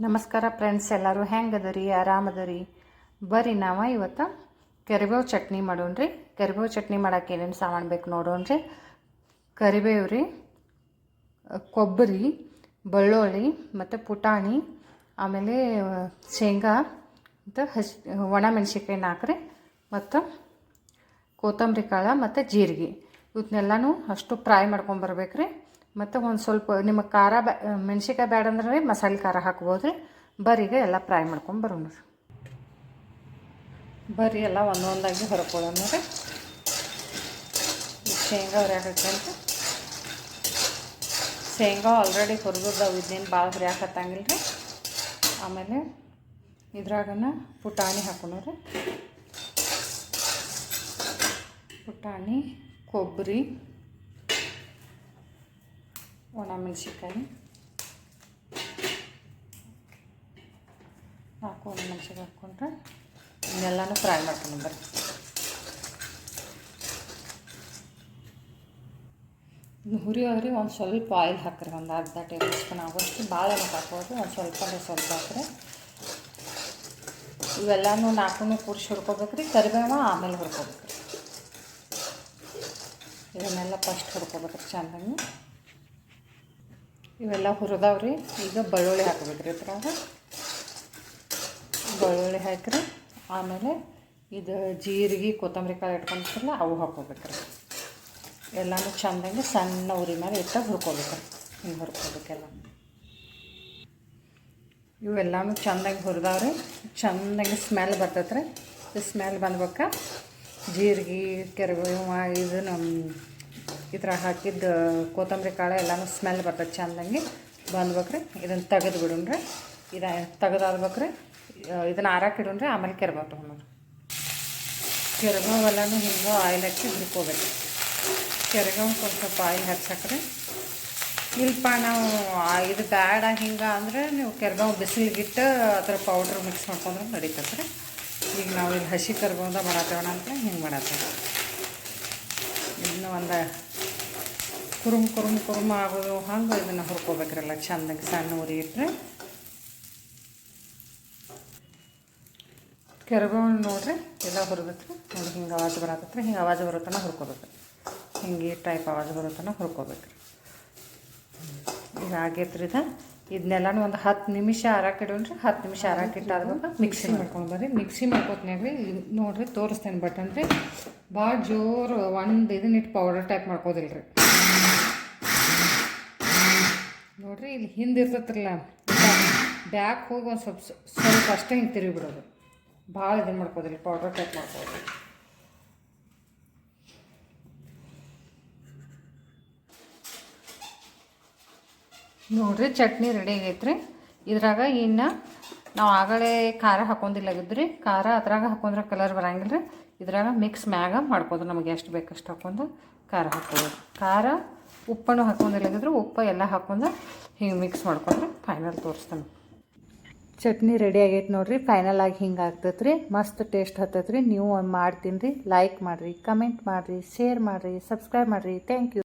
ನಮಸ್ಕಾರ ಫ್ರೆಂಡ್ಸ್ ಎಲ್ಲರೂ ಹೆಂಗೆ ಅದರಿ ಆರಾಮದರಿ? ಬರ್ರಿ ನಾವು ಇವತ್ತು ಕರಿಬೇವು ಚಟ್ನಿ ಮಾಡೋಣ್ರಿ. ಕರಿಬೇವು ಚಟ್ನಿ ಮಾಡಕ್ಕೆ ಏನೇನು ಸಾಮಾನು ಬೇಕು ನೋಡೋಣ್ರಿ. ಕರಿಬೇವು ರೀ ಕೊಬ್ಬರಿ, ಬೆಳ್ಳುಳ್ಳಿ ಮತ್ತು ಪುಟಾಣಿ, ಆಮೇಲೆ, ಶೇಂಗಾ ಮತ್ತು ಹಸಿ, ಒಣ ಮೆಣಸಿನ್ಕಾಯಿ ನಾಲ್ಕು ಮತ್ತು ಕೊತ್ತಂಬರಿ ಕಾಳು ಮತ್ತು ಜೀರಿಗೆ. ಇದನ್ನೆಲ್ಲನೂ ಅಷ್ಟು ಫ್ರೈ ಮಾಡ್ಕೊಂಬರ್ಬೇಕು ರೀ ಮತ್ತು ಒಂದು ಸ್ವಲ್ಪ ನಿಮಗೆ ಖಾರ ಬ್ಯಾ ಮೆಣ್ಸಿನ್ಕಾಯಿ ಬ್ಯಾಡ ಅಂದ್ರೆ ರೀ ಮಸಾಲೆ ಖಾರ ಹಾಕ್ಬೋದು ರೀ ಬರೀಗ ಎಲ್ಲ ಫ್ರೈ ಮಾಡ್ಕೊಂಡು ಬರೋಣ ರೀ ಬರ್ರಿ ಎಲ್ಲ ಒಂದೊಂದಾಗಿ ಹೊರ್ಕೊಳ್ಳೋಣ ರೀ ಶೇಂಗಾ ಹುರಿಯಾಕೈತೆ ಅಂತ ಶೇಂಗಾ ಆಲ್ರೆಡಿ ಹುರಿದವು ಇದೇನು ಭಾಳ ಹುರಿಯಾಕತ್ತಂಗಿಲ್ಲ ರೀ ಆಮೇಲೆ ಇದ್ರಾಗನ ಪುಟಾಣಿ ಹಾಕೋಣ ರೀ ಪುಟಾಣಿ ಕೊಬ್ಬರಿ ಒಣ ಮೆಣಸಿನ್ಕಾಯಿ ನಾಲ್ಕು ಒಣ ಮೆಣಸಿನ್ಕಾಯಿ ಹಾಕ್ಕೊಂಡ್ರೆ ಇನ್ನೆಲ್ಲನೂ ಫ್ರೈ ಮಾಡ್ಕೊಂಡು ಬರ್ರಿ. ಇನ್ನು ಹುರಿಯೋರಿ ಒಂದು ಸ್ವಲ್ಪ ಆಯಿಲ್ ಹಾಕ್ರಿ, ಒಂದು ಅರ್ಧ ಟೇಬಲ್ ಸ್ಪೂನ್ ಆಗೋಷ್ಟು ಭಾಳ ಹಾಕೋದು ಒಂದು ಸ್ವಲ್ಪ ಅಂದ್ರೆ ಸ್ವಲ್ಪ ಹಾಕ್ರಿ. ಇವೆಲ್ಲನೂ ನಾಲ್ಕು ಕೂರಿಸಿ ಹುರ್ಕೋಬೇಕು ರೀ ಕರಿಬೇವ ಆಮೇಲೆ ಹುರ್ಕೋಬೇಕು ರೀ ಇದನ್ನೆಲ್ಲ ಫಸ್ಟ್ ಹುರ್ಕೋಬೇಕು ರೀ ಇವೆಲ್ಲ ಹುರಿದಾವ್ರಿ ಈಗ ಬೆಳ್ಳುಳ್ಳಿ ಹಾಕ್ಬೇಕು ರೀ ಇದ್ರಾಗ. ಬೆಳ್ಳುಳ್ಳಿ ಹಾಕ್ರಿ. ಆಮೇಲೆ ಇದು ಜೀರಿಗೆ, ಕೊತ್ತಂಬರಿ ಕಾಳು ಇಟ್ಕೊಂಡಿರ್ತಿರಲ್ಲ ಅವು ಹಾಕೋಬೇಕ್ರಿ ಎಲ್ಲನೂ ಚೆಂದಂಗೆ ಸಣ್ಣ ಉರಿ ಮೇಲೆ ಇಟ್ಟ ಹುರ್ಕೋಬೇಕು ಹಿಂಗೆ ಹುರ್ಕೋಬೇಕೆಲ್ಲ ಇವೆಲ್ಲನೂ ಚೆಂದಾಗಿ ಹುರಿದಾವ್ರಿ ಚೆಂದಾಗಿ ಸ್ಮೆಲ್ ಬರ್ತೈತ್ರಿ. ಸ್ಮೆಲ್ ಬಂದ್ಬೇಕ ಜೀರಿಗೆ ಕೆರಬೇವು ಇದು ಇದ್ರಾಗ ಹಾಕಿದ್ದು ಕೊತ್ತಂಬರಿ ಕಾಳು ಎಲ್ಲನೂ ಸ್ಮೆಲ್ ಬರ್ತದೆ ಚೆಂದಂಗೆ. ಬಂದ್ಬೇಕ್ರಿ. ಇದನ್ನು ತೆಗೆದು ಬಿಡೋಣ್ರಿ. ಇದು ತೆಗೆದಾದ್ಬೇಕ್ರಿ. ಇದನ್ನು ಆರಾಕ್ ಇಡೋಣ್ರಿ, ಆಮೇಲೆ ಕೆರ್ಬೇವು ತೊಗೊಂಡ್ರಿ ಕೆರ್ಬೇವು ಎಲ್ಲನೂ ಹಿಂಗೆ ಆಯಿಲ್ ಹಾಕಿ ಹುಡ್ಕೋಬೇಕು ಕೆರ್ಗಾವ್ ಸ್ವಲ್ಪ ಸ್ವಲ್ಪ ಆಯಿಲ್ ಹಚ್ಚಾಕ್ರಿ ಇಲ್ಲಪ್ಪ ನಾವು ಇದು ಬೇಡ ಹಿಂಗೆ ಅಂದರೆ ನೀವು ಕೆರ್ಬೇವು ಬಿಸಿಲಿಗಿಟ್ಟು ಅದರ ಪೌಡ್ರ್ ಮಿಕ್ಸ್ ಮಾಡ್ಕೊಂಡ್ರೆ ನಡೀತದೆ ರೀ ಈಗ ನಾವು ಇಲ್ಲಿ ಹಸಿ ಕರ್ಬೋದ ಮಾಡತ್ತೇವಣ ಅಂತ ಹಿಂಗೆ ಮಾಡತ್ತೇವೆ ಇನ್ನೂ ಒಂದು ಕುರುಮ್ ಕುರುಮ್ ಕುರುಮ ಆಗೋದು. ಹಂಗೆ ಇದನ್ನು ಹುರ್ಕೋಬೇಕ್ರಲ್ಲ, ಚೆಂದಾಗಿ ಸಣ್ಣ ಉರಿ ಇಟ್ಟರೆ ಕೆರಗೋಣ ನೋಡ್ರಿ ಎಲ್ಲ ಹುರಿದತ್ರಿ ನೋಡಿ ಹಿಂಗೆ ಆವಾಜ್ ಬರತ್ತತ್ರಿ ಹಿಂಗೆ ಆವಾಜ್ ಬರೋತನ ಹುರ್ಕೋಬೇಕು. ಹಿಂಗೆ ಈ ಟೈಪ್ ಆವಾಜ್ ಬರೋತನ ಹುರ್ಕೋಬೇಕ್ರಿ ಈಗ ಆಗೈತ್ರಿ ಇದು ಇದನ್ನೆಲ್ಲನೂ ಒಂದು ಹತ್ತು ನಿಮಿಷ ಆರಾಕಿಡೋಣ್ರಿ ಹತ್ತು ನಿಮಿಷ ಆರಾಕಿಟ್ಟಾದ್ಬೇಕು ಮಿಕ್ಸಿ ಮಾಡ್ಕೊಂಡು ಬರ್ರಿ. ಮಿಕ್ಸಿ ಮಾಡ್ಕೋತ್ನಾಗ್ರಿ ನೋಡಿರಿ ತೋರಿಸ್ತೇನೆ ಬಟನ್ ರೀ ಭಾಳ ಜೋರು ಒಂದು ಇದನ್ನಿಟ್ಟು ಪೌಡರ್ ಟೈಪ್ ಮಾಡ್ಕೋದಿಲ್ಲ ರೀ ನೋಡ್ರಿ, ಇಲ್ಲಿ ಹಿಂದೆ ಇರ್ತತ್ರಲ್ಲ. ಬ್ಯಾಕ್ ಹೋಗಿ ಒಂದು ಸ್ವಲ್ಪ ಸ್ವಲ್ಪ ಅಷ್ಟೇ ಹಿಂಗೆ ತಿರುಗಿ ಬಿಡೋದು. ಭಾಳ ಇದನ್ನು ಮಾಡ್ಕೋದಿಲ್ಲ ಪೌಡರ್ ಕಟ್ ಮಾಡ್ಕೋದು ನೋಡ್ರಿ, ಚಟ್ನಿ ರೆಡಿ ಆಗೈತ್ರಿ. ಇದ್ರಾಗ ಇನ್ನು ನಾವು ಆಗಲೇ ಖಾರ ಹಾಕೊಂಡಿಲ್ಲಾಗಿದ್ರಿ ಖಾರ ಅದ್ರಾಗ ಹಾಕೊಂಡ್ರೆ ಕಲರ್ ಬರಂಗಿಲ್ಲ ರೀ ಇದ್ರಾಗ ಮಿಕ್ಸ್ ಮ್ಯಾಗ ಮಾಡ್ಕೋದು ನಮಗೆ ಎಷ್ಟು ಬೇಕಷ್ಟು ಹಾಕೊಂಡು ಖಾರ ಹಾಕೋದು ಖಾರ, ಉಪ್ಪನ್ನು ಹಾಕೊಂಡಿಲ್ಲಾಗಿದ್ರೆ ಉಪ್ಪು ಎಲ್ಲ ಹಾಕೊಂಡು ಹಿಂಗೆ ಮಿಕ್ಸ್ ಮಾಡ್ಕೊಂಡ್ರೆ ಫೈನಲ್ ತೋರಿಸ್ತಾನೆ. ಚಟ್ನಿ ರೆಡಿ ಆಗೈತೆ ನೋಡಿರಿ ಫೈನಲ್ ಆಗಿ ಹಿಂಗೆ ಆಗ್ತೈತೆ ರೀ ಮಸ್ತ್ ಟೇಸ್ಟ್ ಹತ್ತೈತೆ ರೀ ನೀವು ಒಂದು ಮಾಡ್ತೀನಿ ರೀ ಲೈಕ್ ಮಾಡಿರಿ ಕಮೆಂಟ್ ಮಾಡಿರಿ ಶೇರ್ ಮಾಡಿರಿ ಸಬ್ಸ್ಕ್ರೈಬ್ ಮಾಡಿರಿ. Thank you